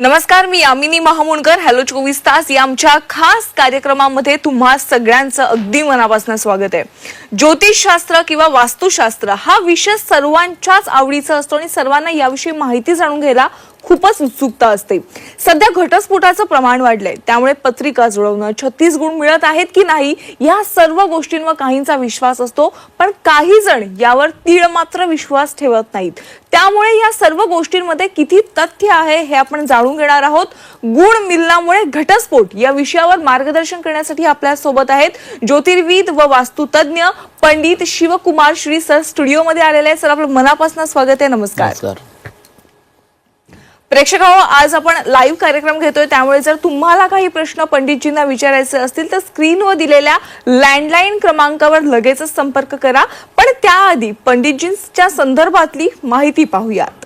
नमस्कार मी यामिनी महामुणकर. हॅलो चोवीस तास. या आमच्या खास कार्यक्रमामध्ये तुम्हा सगळ्यांचं अगदी मनापासून स्वागत आहे. ज्योतिषशास्त्र किंवा वास्तुशास्त्र हा विषय सर्वांच्याच आवडीचा असतो आणि सर्वांना याविषयी माहिती जाणून घ्यायला खूपच उत्सुकता असते. सध्या घटस्फोटाचं प्रमाण वाढलंय. त्यामुळे पत्रिका जुळवणं छत्तीस गुण मिळत आहेत की नाही या सर्व गोष्टींवर काहींचा विश्वास असतो पण काही जण यावर तीळ मात्र विश्वास ठेवत नाहीत. त्यामुळे या सर्व गोष्टींमध्ये किती तथ्य आहे हे आपण जाणून घेणार आहोत. गुण मिलनामुळे घटस्फोट या विषयावर मार्गदर्शन करण्यासाठी आपल्यासोबत आहेत ज्योतिर्विद व वास्तुतज्ञ पंडित शिवकुमार श्री सर स्टुडिओमध्ये आलेले आहेत. सर आपलं मनापासून स्वागत आहे. नमस्कार. नमस्कार. प्रेक्षक आज आपण लाईव्ह कार्यक्रम घेतोय. त्यामुळे जर तुम्हाला काही प्रश्न पंडितजींना विचारायचे असतील तर स्क्रीनवर दिलेल्या लँडलाईन क्रमांकावर लगेचच संपर्क करा. पण त्याआधी पंडितजींच्या संदर्भातली माहिती पाहूयात.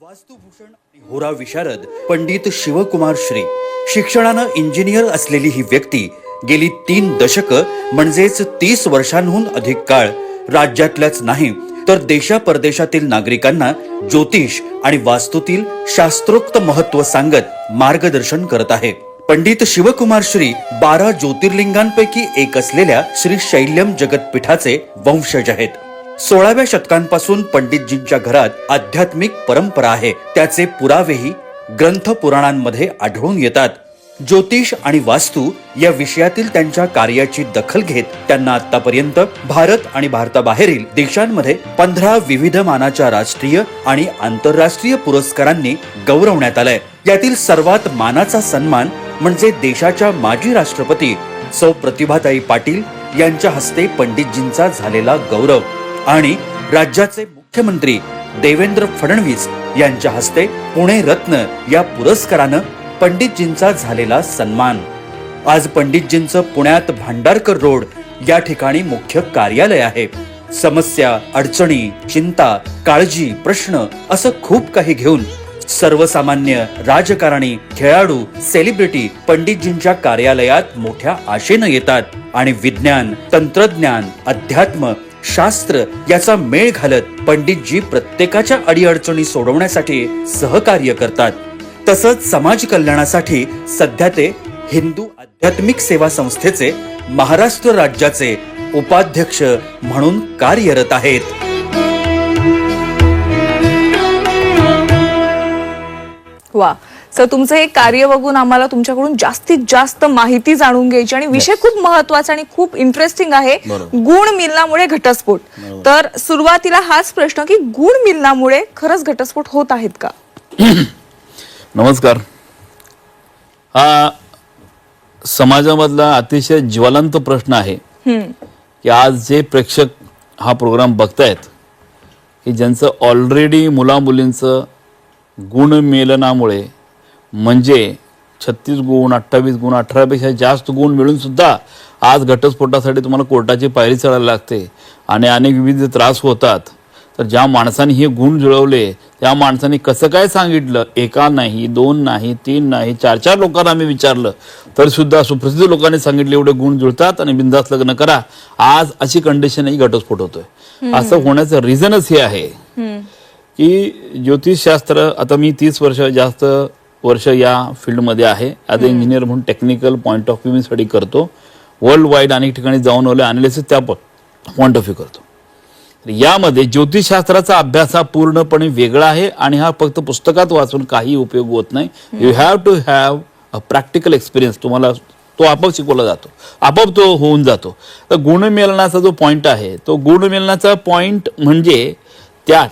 वास्तुभूषण होरा विशारद पंडित शिवकुमार श्री. शिक्षणानं इंजिनियर असलेली ही व्यक्ती गेली तीन दशक म्हणजेच तीस वर्षांहून अधिक काळ राज्यातल्याच नाही तर देशा परदेशातील नागरिकांना ज्योतिष आणि वास्तूतील शास्त्रोक्त महत्त्व सांगत मार्गदर्शन करत आहे. पंडित शिवकुमार श्री बारा ज्योतिर्लिंगांपैकी एक असलेल्या श्री शैल्यम जगतपीठाचे वंशज आहेत. सोळाव्या शतकांपासून पंडितजींच्या घरात आध्यात्मिक परंपरा आहे. त्याचे पुरावेही ग्रंथ पुराणांमध्ये आढळून येतात. ज्योतिष आणि वास्तू या विषयातील त्यांच्या कार्याची दखल घेत त्यांना आतापर्यंत भारत आणि भारताबाहेरील देशांमध्ये पंधरा विविध मानाच्या राष्ट्रीय आणि आंतरराष्ट्रीय पुरस्कारांनी गौरवण्यात आलंय. यातील सर्वात मानाचा सन्मान म्हणजे देशाच्या माजी राष्ट्रपती सौ प्रतिभाताई पाटील यांच्या हस्ते पंडितजींचा झालेला गौरव आणि राज्याचे मुख्यमंत्री देवेंद्र फडणवीस यांच्या हस्ते पुणे रत्न या पुरस्कारानं पंडितजींचा झालेला सन्मान. आज पंडितजींचं पुण्यात भांडारकर रोड या ठिकाणी मुख्य कार्यालय आहे. समस्या अडचणी चिंता काळजी प्रश्न असं खूप काही घेऊन सर्वसामान्य राजकारणी खेळाडू सेलिब्रिटी पंडितजींच्या कार्यालयात मोठ्या आशेनं येतात आणि विज्ञान तंत्रज्ञान अध्यात्म शास्त्र याचा मेळ घालत पंडितजी प्रत्येकाच्या अडीअडचणी सोडवण्यासाठी सहकार्य करतात. तसंच समाज कल्याणासाठी सध्या ते हिंदू आध्यात्मिक सेवा संस्थेचे महाराष्ट्र राज्याचे उपाध्यक्ष म्हणून कार्यरत आहेत. वा. सर तुमचं हे कार्य बघून आम्हाला तुमच्याकडून जास्तीत जास्त माहिती जाणून घ्यायची आणि विषय खूप महत्त्वाचा आणि खूप इंटरेस्टिंग आहे. गुण मिलनामुळे घटस्फोट. तर सुरुवातीला हाच प्रश्न की गुण मिलनामुळे खरंच घटस्फोट होत आहेत का? नमस्कार. हा समाजामधला अतिशय ज्वलंत प्रश्न आहे की आज जे प्रेक्षक हा प्रोग्राम बघतायत की ज्यांचं ऑलरेडी मुलामुलींचं गुणमेलनामुळे म्हणजे छत्तीस गुण अठ्ठावीस गुण अठरापेक्षा जास्त गुण मिळून सुद्धा आज घटस्फोटासाठी तुम्हाला कोर्टाची पायरी चढायला लागते आणि अनेक विविध त्रास होतात. तर ज्या माणसाने हे गुण जुळवले त्या माणसाने कसं काय सांगितलं? एका नाही दोन नाही तीन नाही चार चार लोकांना आम्ही विचारलं. तर सुद्धा सुप्रसिद्ध लोकांनी सांगितले एवढे गुण जुळतात आणि बिंदास लग्न करा. आज अशी कंडिशनही घटस्फोट होतोय. असं होण्याचं रिझनच हे आहे. की ज्योतिषशास्त्र आता मी तीस वर्ष जास्त वर्ष या फील्डमध्ये आहे. ॲज अ इंजिनियर म्हणून टेक्निकल पॉईंट ऑफ व्ह्यू मी स्टडी करतो. वर्ल्ड वाईड अनेक ठिकाणी जाऊन आलो अनालिसिस त्या पॉईंट ऑफ व्ह्यू करतो. यामध्ये ज्योतिषशास्त्राचा अभ्यास हा पूर्णपणे वेगळा आहे आणि हा फक्त पुस्तकात वाचून काही उपयोग होत नाही. You have to have a practical experience तुम्हाला तो आपोआप शिकवला जातो. आपोआप तो होऊन जातो. तर गुणमेलनाचा जो पॉईंट आहे तो गुणमेलनाचा पॉईंट म्हणजे त्या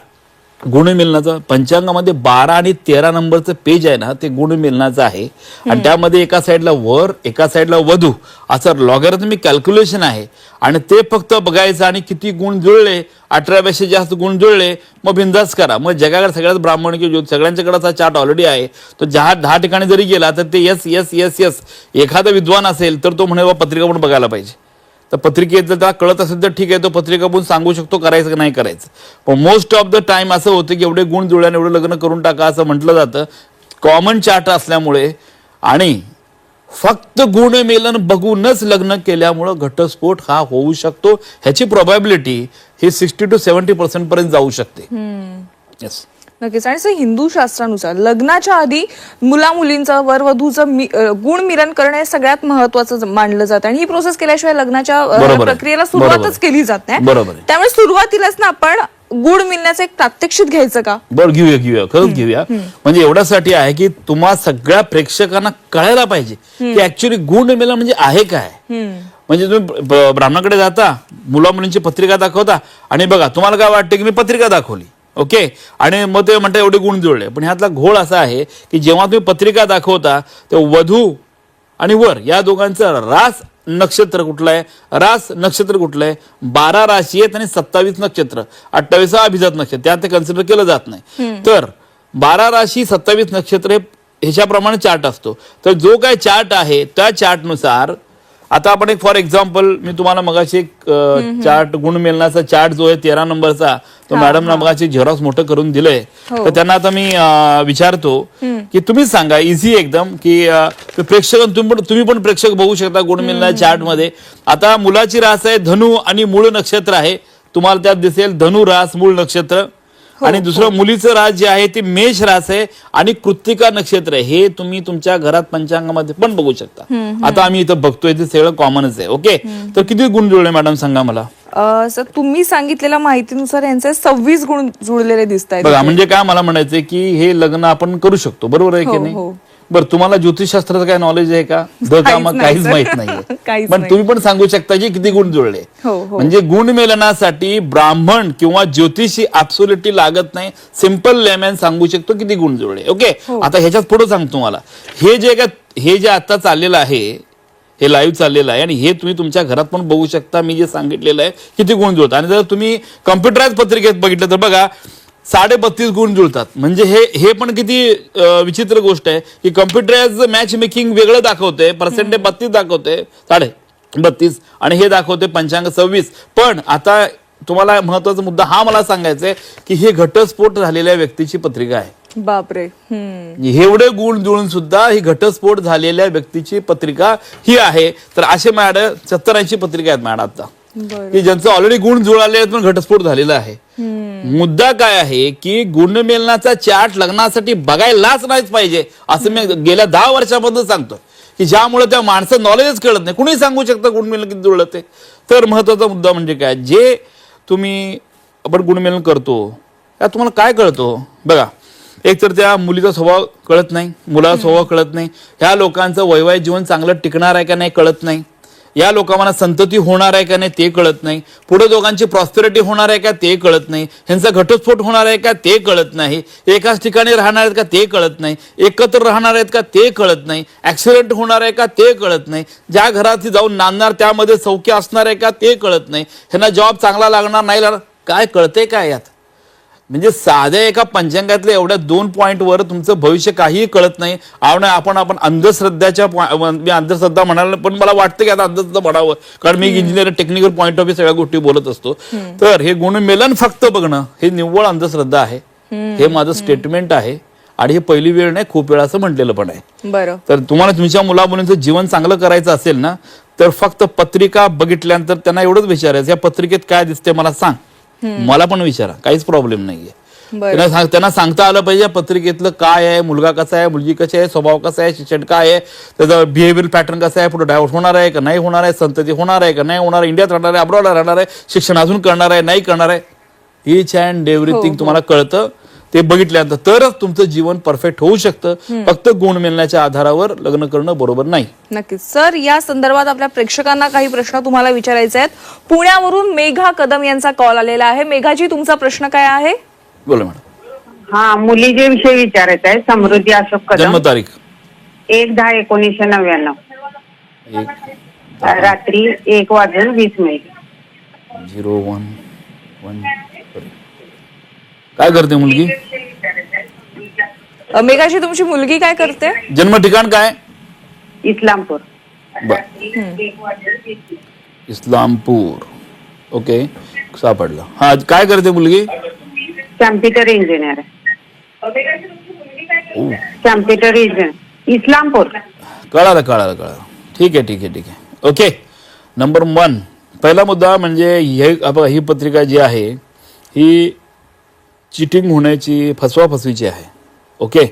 गुणमिलनाचं पंचांगामध्ये बारा आणि तेरा नंबरचं पेज आहे ना ते गुणमिलनाचं आहे. आणि त्यामध्ये एका साईडला वर एका साईडला वधू असं लॉगॅरिथमिक कॅल्क्युलेशन आहे. आणि ते फक्त बघायचं आणि किती गुण जुळले अठरापेक्षा जास्त गुण जुळले मग बिंदास करा. मग जगाकडे सगळ्यात ब्राह्मण किंवा सगळ्यांच्याकडे असा चार्ट ऑलरेडी आहे. तो दहा दहा ठिकाणी जरी गेला तर ते यस यस यस यस एखादा विद्वान असेल तर तो म्हणे "बा, पत्रिका पण बघायला पाहिजे. तर पत्रिकेत जर त्याला कळत असेल तर ठीक आहे तो पत्रिका पण सांगू शकतो करायचं की नाही करायचं. पण मोस्ट ऑफ द टाइम असं होतं की एवढे गुण जुळल्याने एवढं लग्न करून टाका असं म्हटलं जातं. कॉमन चार्ट असल्यामुळे आणि फक्त गुणमेलन बघूनच लग्न केल्यामुळं घटस्फोट हा होऊ शकतो. ह्याची प्रोबॅबिलिटी ही सिक्स्टी टू सेव्हन्टी पर्सेंट पर्यंत जाऊ शकते. येस नक्कीच. आणि सर हिंदू शास्त्रानुसार लग्नाच्या आधी मुला मुलींचं वर वधूचं मि- अ, गुण मिलन करणं हे सगळ्यात महत्वाचं मानलं जातं. आणि ही प्रोसेस केल्याशिवाय लग्नाच्या अ, बरोबर आहे. प्रक्रियेला बरोबर सुरुवातच आहे. केली जात नाही. बरोबर आहे. त्यामुळे सुरुवातीलाच ना आपण गुण मिळण्याचं एक प्रात्यक्षिक घ्यायचं का? बरं घेऊया घेऊया. खरंच घेऊया. म्हणजे एवढ्यासाठी आहे की तुम्हा सगळ्या प्रेक्षकांना कळायला पाहिजे की ऍक्च्युली गुण मेला म्हणजे आहे काय. म्हणजे तुम्ही ब- ब्राह्मणाकडे जाता मुला मुलींची पत्रिका दाखवता आणि बघा तुम्हाला काय वाटतं की मी पत्रिका दाखवली? ओके? आणि मग ते म्हणता एवढे गुण जुळले. पण ह्यातला घोळ असा आहे की जेव्हा तुम्ही पत्रिका दाखवता तेव्हा वधू आणि वर या दोघांचं रास नक्षत्र कुठलं आहे? रास नक्षत्र कुठलं आहे? बारा राशी आहेत आणि सत्तावीस नक्षत्र. अठ्ठावीस अभिजात नक्षत्र. त्यात ते कन्सिडर केलं जात नाही. तर बारा राशी सत्तावीस नक्षत्र हे ह्याच्याप्रमाणे चार्ट असतो. तर जो काय चार्ट आहे त्या चार्टनुसार आता आपण एक फॉर एक्झाम्पल मी तुम्हाला मगाशी एक चार्ट गुणमेलनाचा चार्ट जो आहे तेरा नंबरचा तो मॅडम मगाशी झेरॉक्स मोठं करून दिलंय. तर त्यांना आता मी विचारतो की तुम्हीच सांगा इझी एकदम की प्रेक्षक तुम्ही पण तुम्ही पण प्रेक्षक बघू शकता गुणमेलना चार्टमध्ये आता मुलाची रास आहे धनु आणि मूळ नक्षत्र आहे. तुम्हाला त्यात दिसेल धनु रास मूळ नक्षत्र. आणि दुसरं मुलीचं रास जे आहे ते मेष रास आहे आणि कृत्तिका नक्षत्र आहे. हे तुम्ही तुमच्या घरात पंचांगामध्ये पण बघू शकता. आता आम्ही इथं बघतोय ते सगळं कॉमनच आहे ओके तर किती गुण जुळले मॅडम सांगा मला. सर तुम्ही सांगितलेल्या माहितीनुसार यांचे सव्वीस गुण जुळलेले दिसत आहेत म्हणजे काय मला म्हणायचंय की हे लग्न आपण करू शकतो. बरोबर आहे की हो, नाही? हो. बरं तुम्हाला ज्योतिषशास्त्राचं काय नॉलेज आहे का? द का काहीच. माहीत नाहीये. पण. तुम्ही पण सांगू शकता की किती गुण जुळले. हो, हो. म्हणजे गुणमेलनासाठी ब्राह्मण किंवा ज्योतिषी ऍब्सोल्युटली लागत नाही. सिंपल लेमॅन सांगू शकतो किती गुण जुळले. ओके हो. आता ह्याच्यात पुढे सांगतो मला हे जे का हे जे आता चाललेलं आहे हे लाईव्ह चाललेलं आहे आणि हे तुम्ही तुमच्या घरात पण बघू शकता. मी जे सांगितलेलं आहे किती गुण जुळतात. आणि जर तुम्ही कम्प्युटराइज पत्रिकेत बघितलं तर बघा साडे बत्तीस गुण जुळतात. म्हणजे हे हे पण किती अं, विचित्र गोष्ट आहे की कम्प्युटराइज मॅच मेकिंग वेगळं दाखवते पर्सेंटेज बत्तीस दाखवते साडे बत्तीस आणि हे दाखवते पंचांग सव्वीस. पण आता तुम्हाला महत्त्वाचा मुद्दा हा मला सांगायचा आहे की हे घटस्फोट झालेल्या व्यक्तीची पत्रिका आहे. बापरे. हम्म. एवढे गुण जुळून सुद्धा ही घटस्फोट झालेल्या व्यक्तीची पत्रिका ही आहे. तर असे मॅडम सत्तर ऐंशी पत्रिका आहेत मॅडम आता. की ज्यांचं ऑलरेडी गुण जुळाले आहेत पण घटस्फोट झालेला आहे. मुद्दा काय आहे की गुणमेलनाचा चार्ट लग्नासाठी बघायलाच नाहीच पाहिजे असं मी गेल्या दहा वर्षामध्ये सांगतो की ज्यामुळे त्या माणसं नॉलेजच कळत नाही. कुणी सांगू शकतं गुणमेलन किती जुळलं ते. तर महत्त्वाचा मुद्दा म्हणजे काय? जे तुम्ही आपण गुणमेलन करतो त्यात तुम्हाला काय कळतो? बघा एक तर त्या मुलीचा स्वभाव कळत नाही मुलाचा स्वभाव कळत नाही. ह्या लोकांचं वैवाहिक जीवन चांगलं टिकणार आहे का नाही कळत नाही. या लोकांना संतती होणार आहे का नाही ते कळत नाही. पुढे दोघांची प्रॉस्पेरिटी होणार आहे का ते कळत नाही. ह्यांचा घटस्फोट होणार आहे का ते कळत नाही. एकाच ठिकाणी राहणार आहेत का ते कळत नाही. एकत्र राहणार आहेत का ते कळत नाही. ऍक्सिडेंट होणार आहे का ते कळत नाही. ज्या घरात जाऊन नांदणार त्यामध्ये सौख्य असणार आहे का ते कळत नाही. ह्यांना जॉब चांगला लागणार नाही लागणार. काय कळते काय यात? म्हणजे साध्या एका पंचांगातल्या एवढ्या दोन पॉईंट वर तुमचं भविष्य काहीही कळत नाही. आवड आपण आपण अंधश्रद्धाच्या मी अंधश्रद्धा म्हणाल पण मला वाटतं की आता अंधश्रद्धा म्हणावं. कारण मी engineer technical point of view सगळ्या गोष्टी बोलत असतो. तर हे गुणमेलन फक्त बघणं हे निव्वळ अंधश्रद्धा आहे. हे माझं स्टेटमेंट आहे. आणि हे पहिली वेळ नाही खूप वेळा असं म्हटलेलं पण आहे. बरं. तर तुम्हाला तुमच्या मुला मुलींचं जीवन चांगलं करायचं असेल ना तर फक्त पत्रिका बघितल्यानंतर त्यांना एवढंच विचारायचं या पत्रिकेत काय दिसते मला सांग. मला पण विचारा काहीच प्रॉब्लेम नाहीये. त्यांना सांग- त्यांना सांगता आलं पाहिजे पत्रिकेतलं काय आहे मुलगा कसा आहे मुलगी कशी आहे स्वभाव कसा आहे शिक्षण काय आहे त्याचं बिहेवियर पॅटर्न कसं आहे पुढे डायव्हर्स होणार आहे का नाही होणार आहे संतती होणार आहे का नाही होणार आहे इंडियात राहणार आहे अब्रॉडला राहणार आहे शिक्षण अजून करणार आहे नाही करणार आहे इच अँड एव्हरीथिंग तुम्हाला कळतं. ते बघितल्यानंतर तरच तुमचं जीवन परफेक्ट होऊ शकतं. फक्त गुण मिळण्याच्या आधारावर लग्न करणं बरोबर नाही. नक्कीच. सर या संदर्भात आपल्या प्रेक्षकांना काही प्रश्न तुम्हाला विचारायचे आहेत. पुण्यावरून मेघा कदम यांचा कॉल आलेला आहे. मेघाजी तुमचा प्रश्न काय आहे? बोला मॅडम हा मुलीचे विषय विचारायचा आहे. समृद्धी अशोक कदम. जन्मतारीख एक दहा एकोणीसशे नव्याण्णव. एक रात्री एक वाजून वीस मिनिट. Zero one one. काय करते मुलगी? अ, मेघाजी तुमची मुलगी काय करते? जन्म ठिकाण काय? इस्लामपूर. बर. इस्लामपूर. ओके. सापडलं. हा काय करते मुलगी? Computer engineer computer engineer. Islampur. कळालं कळालं कळालं. ठीक आहे ठीक आहे ठीक आहे. ओके. नंबर वन पहिला मुद्दा म्हणजे हे ही पत्रिका जी आहे ही चिटिंग होण्याची फसवाफसवीची आहे. ओके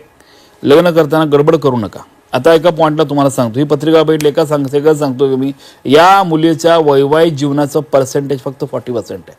लग्न करताना गडबड करू नका. आता एका पॉईंटला तुम्हाला सांगतो. ही पत्रिका भेटली एका सांग एका सांगतो की मी या मुलीच्या वैवाहिक जीवनाचं पर्सेंटेज फक्त फॉर्टी पर्सेंट आहे.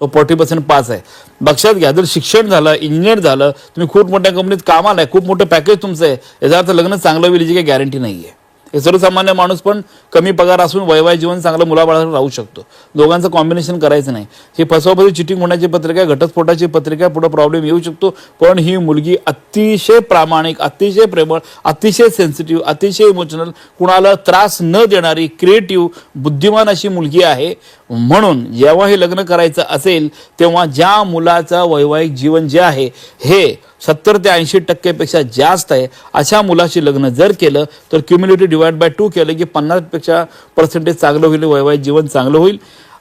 सो फोर्टी पर्सेंट पास आहे. लक्षात घ्या जर शिक्षण झालं इंजिनियर झालं तुम्ही खूप मोठ्या कंपनीत कामाला आहे खूप मोठं पॅकेज तुमचं आहे. याचा अर्थ लग्न चांगलं होईल याची काही गॅरंटी नाही आहे हे सर्वसामान्य माणूस पण कमी पगार असून वैवाहिक जीवन चांगलं मुलाबाळावर राहू शकतो. दोघांचं कॉम्बिनेशन करायचं नाही. ही फसवाफसवी चिटिंग होण्याची पत्रिका घटस्फोटाची पत्रिका पुढं प्रॉब्लेम येऊ शकतो. पण ही मुलगी अतिशय प्रामाणिक अतिशय प्रेमळ अतिशय सेन्सिटिव्ह अतिशय इमोशनल कुणाला त्रास न देणारी क्रिएटिव्ह बुद्धिमान अशी मुलगी आहे. म्हणून जेव्हा हे लग्न करायचं असेल तेव्हा ज्या मुलाचं वैवाहिक जीवन जे आहे हे सत्तर ते ऐंशी टक्केपेक्षा जास्त आहे. अशा मुलाशी लग्न जर केलं तर क्युम्युनिटी डिवाइड बाय टू केलं की पन्नासपेक्षा पर्सेंटेज चांगलं होईल वैवाहिक जीवन चांगलं होईल.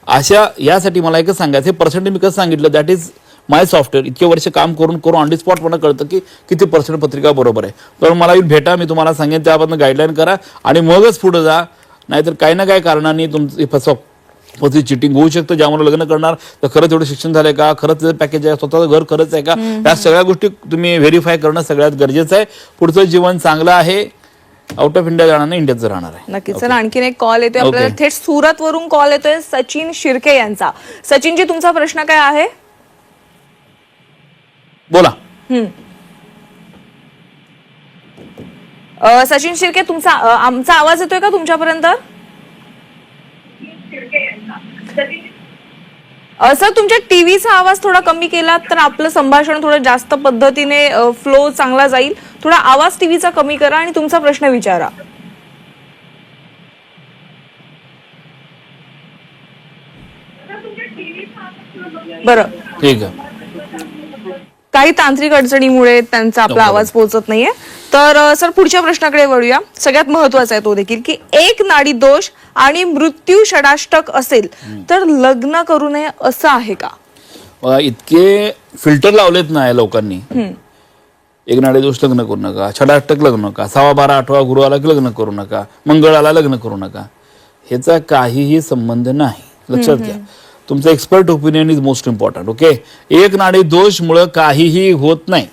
अशा यासाठी मला एकच सांगायचं हे पर्सेंटेज मी कसं सांगितलं दॅट इज माय सॉफ्टवेअर इतके वर्ष काम करून करून ऑन दी स्पॉट मला कळतं की किती पर्सेंट पत्रिका बरोबर आहे. तर मला येऊन भेटा मी तुम्हाला सांगेन त्याबद्दल गाईडलाईन करा आणि मगच पुढे जा. नाहीतर काही ना काही कारणाने तुमची फसव पती चिटिंग होऊ शकतं ज्यामुळे लग्न करणार तर खरंच एवढं शिक्षण झालंय का? खरंच पॅकेज आहे स्वतःचं घर खरंच आहे का? या सगळ्या गोष्टी तुम्ही व्हेरीफाय करणं सगळ्यात गरजेचं आहे. पुढचं जीवन चांगलं आहे. आउट ऑफ इंडिया जाणार नाही इंडियात राहणार आहे. नक्कीच. सर आणखीन एक कॉल येतोय. आपल्याला. थेट सुरत वरून कॉल येतोय सचिन शिर्के यांचा. सचिनजी तुमचा प्रश्न काय आहे? बोला. सचिन शिर्के तुमचा आमचा आवाज येतोय का तुमच्यापर्यंत? सर तुमच्या टीव्हीचा आवाज थोडा कमी केला तर आपलं संभाषण थोडं जास्त पद्धतीने फ्लो चांगला जाईल. थोडा आवाज टीव्हीचा कमी करा आणि तुमचा प्रश्न विचारा. बरं. ठीक आहे. काही तांत्रिक अडचणीमुळे त्यांचा आपला. आवाज पोहोचत नाहीये. तर सर पुढच्या प्रश्नाकडे वळूया. सगळ्यात महत्त्वाचा आहे तो देखील की एक नाडी दोष आणि मृत्यू षडाष्टक असेल तर लग्न करू नये असं आहे का? इतके फिल्टर लावलेत ना या लोकांनी. एक नाडे दोष लग्न करू नका छडाष्टक लग्न नका सहा बारा आठवा गुरु आला की लग्न करू नका मंगळाला लग्न करू नका ह्याचा काहीही संबंध नाही. लक्षात घ्या. तुमचं expert opinion is most important okay एक नाडी दोषमुळं काहीही होत नाही.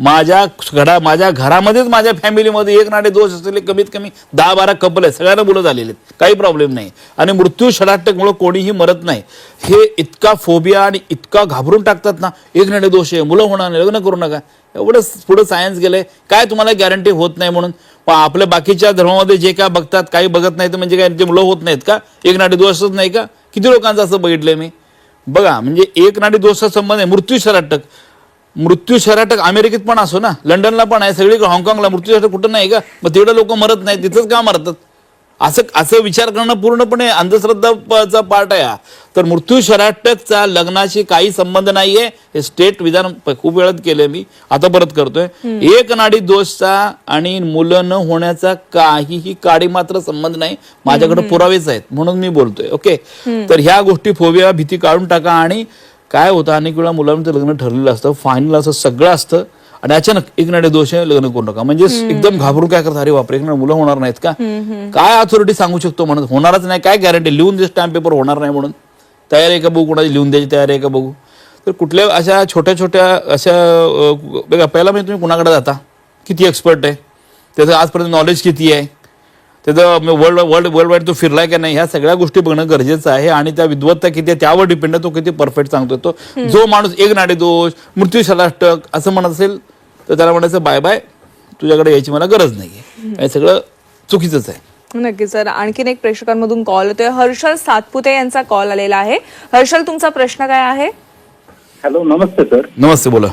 माझ्या घरा माझ्या घरामध्येच माझ्या फॅमिलीमध्ये एक नाडे दोष असलेले कमीत कमी दहा बारा कपल आहेत. सगळ्यांना मुलं झालेले आहेत. काही प्रॉब्लेम नाही. आणि मृत्यू षडाटकमुळं कोणीही मरत नाही. हे इतका फोबिया आणि इतका घाबरून टाकतात ना एक नाडे दोष आहे. मुलं होणार नाही लग्न करू नका. एवढं पुढं सायन्स गेलंय. काय तुम्हाला गॅरंटी होत नाही म्हणून? पण आपल्या बाकीच्या धर्मामध्ये जे काय बघतात काही बघत नाही तर म्हणजे काय ते मुलं होत नाहीत का? एक नाडे दोषच नाही का? किती लोकांचं असं बघितलंय मी? बघा म्हणजे एक नाडी दोषचा संबंध आहे. मृत्यू शराटक मृत्यू शराटक अमेरिकेत पण असो ना. लंडनला पण आहे. सगळीकडे हाँगकाँगला. मृत्यू शराटक कुठं नाही का? मग तेवढे लोक मरत नाही. तिथंच का मरतात? असं असं विचार करणं पूर्णपणे अंधश्रद्धाचा पार्ट आहे हा. तर मृत्यू शराटकचा लग्नाशी काही संबंध नाहीये. हे स्टेट विधान खूप वेळात केलंय मी. आता परत करतोय. एक नाडी दोषचा आणि मुलं न होण्याचा काहीही काडी मात्र संबंध नाही. माझ्याकडे पुरावेच आहेत. म्हणून मी बोलतोय. ओके तर ह्या गोष्टी फोबिया भीती काढून टाका आणि काय होतं? अनेक वेळा मुलांचं लग्न ठरलेलं असतं. फायनल असं सगळं असतं. आणि अचानक एक नाडे दोष आहे लग्न करू नका म्हणजे एकदम घाबरून काय करतात अरे बापरे एक मुलं होणार नाहीत का? काय अथॉरिटी सांगू शकतो म्हणत होणारच नाही. काय गॅरंटी लिहून दे स्टॅम्प पेपर होणार नाही म्हणून. तयार आहे का बघू कोणाची? लिहून द्यायची तयार आहे का बघू? तर कुठल्या अशा छोट्या छोट्या अशा बघा पहिला म्हणजे तुम्ही कुणाकडे जाता? किती एक्सपर्ट आहे? त्याचं आजपर्यंत नॉलेज किती आहे? त्याचं वर्ल्ड वर्ल्ड वर्ल्ड वाईड तो फिरलाय का नाही? ह्या सगळ्या गोष्टी बघणं गरजेचं आहे आणि त्या विद्वत्ता किती आहे त्यावर डिपेंड आहे तो किती परफेक्ट सांगतो तो. जो माणूस एक नाडे दोष मृत्यू असं म्हणत असेल तर त्याला म्हणायचं बाय बाय तुझ्याकडे यायची मला गरज नाही हे सगळं चुकीचंच आहे. नक्की सर. आणखीन एक प्रेक्षकांमधून कॉल येतोय. हर्षल सातपुते यांचा कॉल आलेला आहे. हर्षल तुमचा प्रश्न काय आहे? हॅलो नमस्ते सर. नमस्ते बोला.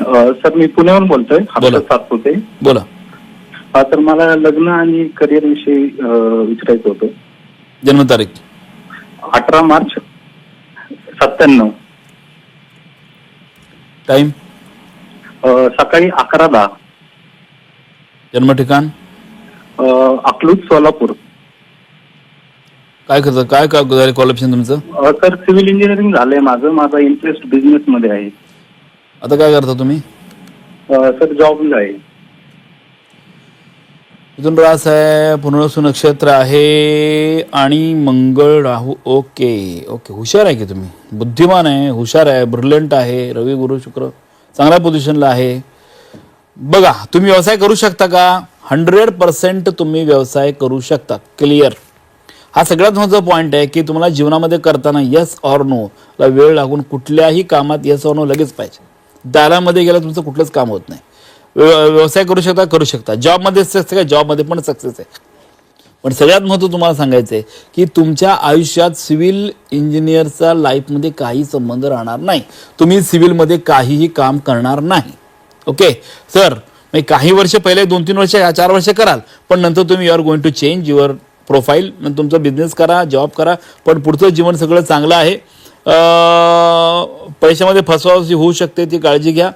अ, सर मी पुण्याहून बोलतोय बोला. हर्षद सातपुते. बोला. अ, तर मला लग्न आणि करिअर विषयी अ, विचारायचं होतं. जन्मतारीख अठरा मार्च सत्त्याण्णव. टाइम सकाळी अकरा दहा जन्म ठिकाण अ, अकलूज सोलापूर. काय करतं? काय काय क्वालिफिकेशन तुमचं? अ, सर सिव्हिल इंजिनिअरिंग झालंय माझं. माझा इंटरेस्ट बिझनेस मध्ये आहे. आता काय करता तुम्ही? अ, सर जॉबला आहे. इथून रास आहे पुनर्वसू नक्षत्र आहे आणि मंगळ राहू ओके. ओके हुशार आहे की तुम्ही? बुद्धिमान आहे हुशार आहे ब्रिलियंट आहे. रवी गुरु शुक्र. चांगल्या पोझिशनला आहे. बघा तुम्ही व्यवसाय करू शकता का? हंड्रेड पर्सेंट तुम्ही व्यवसाय करू शकता. क्लिअर हा सगळ्यात महत्त्वाचा पॉईंट आहे की तुम्हाला जीवनामध्ये करताना यस ऑर नो ला वेळ लागून कुठल्याही कामात यस ऑर नो लगेच पाहिजे. दारामध्ये गेलं तुमचं कुठलंच काम होत नाही. व्यवसाय करू शकता करू शकता. जॉबमध्ये सक्सेस आहे जॉबमध्ये पण सक्सेस आहे. पण सगळ्यात महत्त्व तुम्हाला सांगायचं आहे की तुमच्या आयुष्यात सिव्हिल इंजिनियरचा लाईफमध्ये काही संबंध राहणार नाही. तुम्ही सिव्हिलमध्ये काहीही काम करणार नाही. ओके? सर म्हणजे काही वर्ष पहिले दोन तीन वर्ष चार वर्ष कराल पण नंतर तुम्ही you are going to change your profile तुमचा बिझनेस करा जॉब करा पण पुढचं जीवन सगळं चांगलं आहे. पैशामध्ये फसवाशी होऊ शकते ती काळजी घ्या.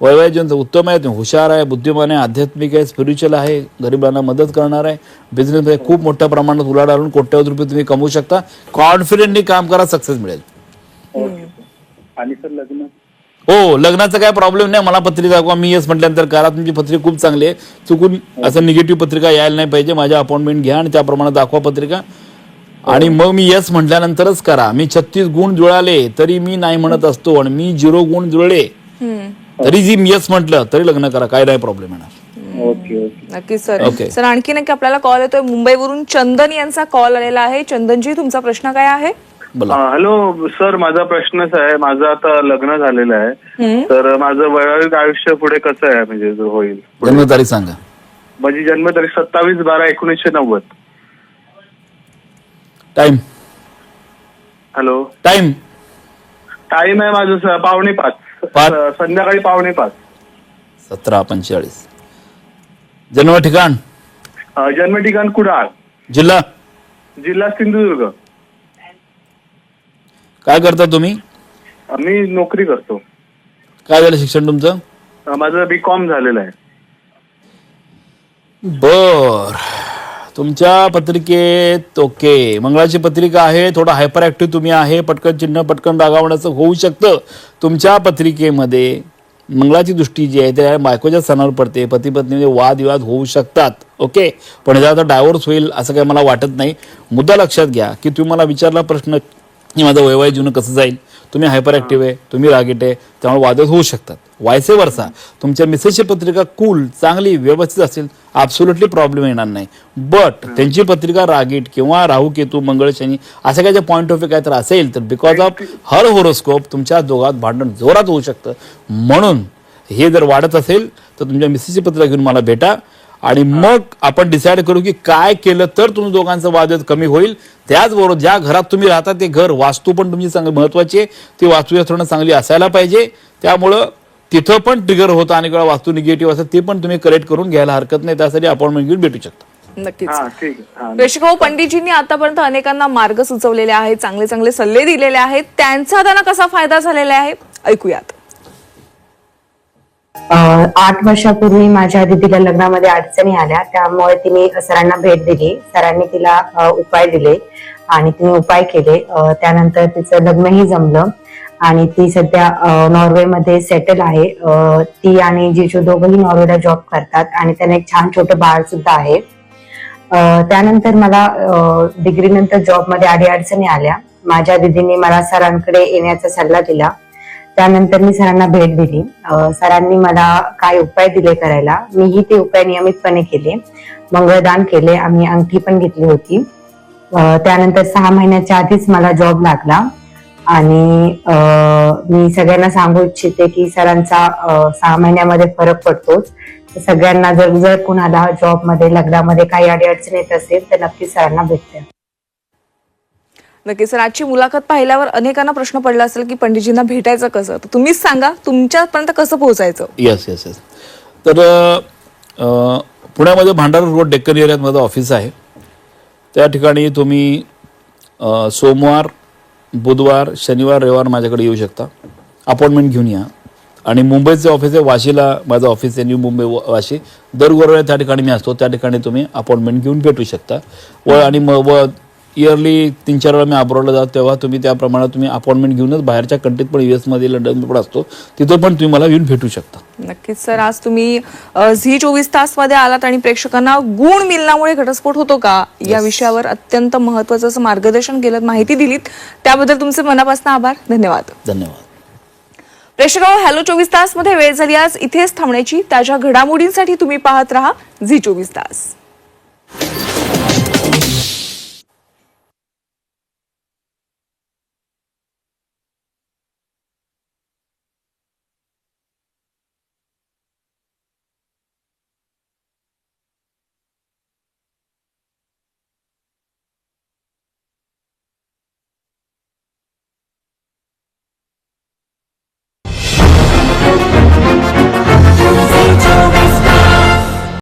जीवन उत्तम आहे तुम्ही हुशार आहे बुद्धिमान आहे आध्यात्मिक आहे स्पिरिच्युअल आहे गरिबांना मदत करणार आहे. बिझनेसमध्ये खूप मोठ्या प्रमाणात उलाढ आणून कोट्यावधी रुपये तुम्ही कमवू शकता. कॉन्फिडेंटली काम करा सक्सेस मिळेल. ओके. आणि सर लग्न? हो लग्नाचा काय प्रॉब्लेम नाही. मला पत्रिका दाखवा. मी येस म्हटल्यानंतर करा. तुमची पत्रिका खूप चांगली आहे. चुकून असं निगेटिव्ह पत्रिका यायला नाही पाहिजे. माझ्या अपॉइंटमेंट घ्या आणि त्याप्रमाणे दाखवा पत्रिका. आणि मग मी येस म्हटल्यानंतरच करा. मी छत्तीस गुण जुळाले तरी मी नाही म्हणत असतो आणि मी झिरो गुण जुळले. तरी जी मी येस म्हटलं तरी लग्न करा काय नाही प्रॉब्लेम येणार. Okay okay. नक्कीच सर. ओके. सर आणखीन एक आपल्याला कॉल येतोय. मुंबईवरून चंदन यांचा कॉल आलेला आहे. चंदनजी तुमचा प्रश्न काय आहे? बोला. अं, हॅलो सर माझा प्रश्नच आहे. माझं आता लग्न झालेलं आहे. तर माझं वैवाहिक आयुष्य पुढे कसं आहे? म्हणजे जो होईल. जन्मतारीख सांगा. माझी जन्मतारीख सत्तावीस बारा एकोणीसशे नव्वद. टाइम हॅलो टाइम टाइम आहे माझं स- पावणे पाच. पाच? संध्याकाळी पावणे पाच. सतरा पंचेचाळीस. जन्म ठिकाण? अं, जन्म ठिकाण कुडाळ. जिल्हा? जिल्हा सिंधुदुर्ग. काय करता तुम्ही? अं, मी नोकरी करतो. काय झालं शिक्षण तुमचं? अं, माझं बी कॉम झालेलं आहे. बर. तुमच्या पत्रिकेत ओके. मंगळाची पत्रिका आहे थोडा हायपर ॲक्टिव्ह तुम्ही आहे पटकन चिन्ह पटकन रागावण्याचं होऊ शकतं. तुमच्या पत्रिकेमध्ये मंगळाची दृष्टी जी आहे त्या बायकोच्या सणावर पडते. पती पत्नीमध्ये वादविवाद होऊ शकतात. ओके? पण ह्याचा आता डायव्होर्स होईल असं काही मला वाटत नाही. मुद्दा लक्षात घ्या की तुम्ही मला विचारला प्रश्न की माझं वैवाहिक जीवन कसं जाईल? तुम्ही हायपर ॲक्टिव्ह आहे तुम्ही रागीट आहे त्यामुळे वादच होऊ शकतात. वायसे वरसा तुमच्या मिसेसची पत्रिका कूल चांगली व्यवस्थित असेल ॲब्सोल्युटली प्रॉब्लेम येणार नाही. बट त्यांची पत्रिका रागीट किंवा राहू केतू मंगळ शनी असं काय पॉईंट ऑफ व्ह्यू काय तर असेल तर बिकॉज ऑफ हर होरोस्कोप तुमच्या दोघात भांडण जोरात होऊ शकतं. म्हणून हे जर वाढत असेल तर तुमच्या मिसेसची पत्रिका घेऊन मला भेटा. आणि मग आपण डिसाईड करू की काय केलं तर तुमच्या दोघांचं वादविवाद कमी होईल. त्याचबरोबर ज्या घरात तुम्ही राहता ते घर वास्तू पण तुमची चांगली महत्वाची आहे. ती वास्तू यंत्रणा चांगली असायला पाहिजे. त्यामुळं तिथं पण ट्रिगर होतं आणि वेळा वास्तू निगेटिव्ह असतात ते पण तुम्ही करेक्ट करून घ्यायला हरकत नाही. त्यासाठी अपॉइंटमेंट घेऊन भेटू शकता. नक्कीच. हा ठीक आहे. हा पंडितजींनी आतापर्यंत अनेकांना मार्ग सुचवलेले आहेत चांगले चांगले सल्ले दिलेले आहेत. त्यांचा त्यांना कसा फायदा झालेला आहे? ऐकूयात. आठ वर्षापूर्वी माझ्या दिदीला लग्नामध्ये अडचणी आल्या त्यामुळे तिने सरांना भेट दिली. सरांनी तिला उपाय दिले आणि तिने उपाय केले. त्यानंतर तिचं लग्नही जमलं आणि ती सध्या नॉर्वेमध्ये सेटल आहे. अं, ती आणि जिजू दोघंही नॉर्वेला जॉब करतात आणि त्यांना एक छान छोटं बाळ सुद्धा आहे. अं, त्यानंतर मला डिग्री नंतर जॉबमध्ये आडी अडचणी आल्या. माझ्या दिदीने मला सरांकडे येण्याचा सल्ला दिला. त्यानंतर मी सरांना भेट दिली. सरांनी मला काय उपाय दिले करायला मीही ते उपाय नियमितपणे केले. मंगळदान केले आम्ही अंगठी पण घेतली होती. त्यानंतर सहा महिन्याच्या आधीच मला जॉब लागला. आणि अं, मी सगळ्यांना सांगू इच्छिते की सरांचा सहा महिन्यामध्ये फरक पडतोच सगळ्यांना जर जर कुणाला जॉबमध्ये लग्नामध्ये काही अडीअडचण येत असेल तर नक्की सरांना भेटते. नक्कीच. सर आजची मुलाखत पाहिल्यावर अनेकांना प्रश्न पडला असेल की पंडितजींना भेटायचं कसं? तर तुम्हीच सांगा तुमच्यापर्यंत कसं पोहोचायचं? येस येस येस तर पुण्यामध्ये भांडार रोड डेक्कन एरियात माझं ऑफिस आहे. त्या ठिकाणी तुम्ही सोमवार बुधवार शनिवार रविवार माझ्याकडे येऊ शकता. अपॉइंटमेंट घेऊन या. आणि मुंबईचं ऑफिस आहे वाशीला माझं ऑफिस आहे न्यू मुंबई वाशी. दर गुरुवारी त्या ठिकाणी मी असतो. त्या ठिकाणी तुम्ही अपॉइंटमेंट घेऊन भेटू शकता. व आणि मग व इयरली तीन चार वेळा मी अब्रॉडला जातो तेव्हा तुम्ही त्याप्रमाणे तुम्ही अपॉइंटमेंट घेऊनच बाहेरच्या कंट्रीत पण युएसमध्ये लंडन पण असतो तिथं पण तुम्ही मला येऊन भेटू शकता. नक्कीच सर. आज तुम्ही झी चोवीस तासमध्ये आलात आणि प्रेक्षकांना गुण मिलनामुळे घटस्फोट होतो का? या विषयावर अत्यंत महत्वाचं असं मार्गदर्शन केलं माहिती दिलीत. त्याबद्दल तुमचे मनापासून आभार. धन्यवाद. धन्यवाद. प्रेक्षकांनो हॅलो चोवीस तासमध्ये वेळ झाली आज. इथेच थांबण्याची ताज्या घडामोडींसाठी तुम्ही पाहत राहा झी चोवीस तास.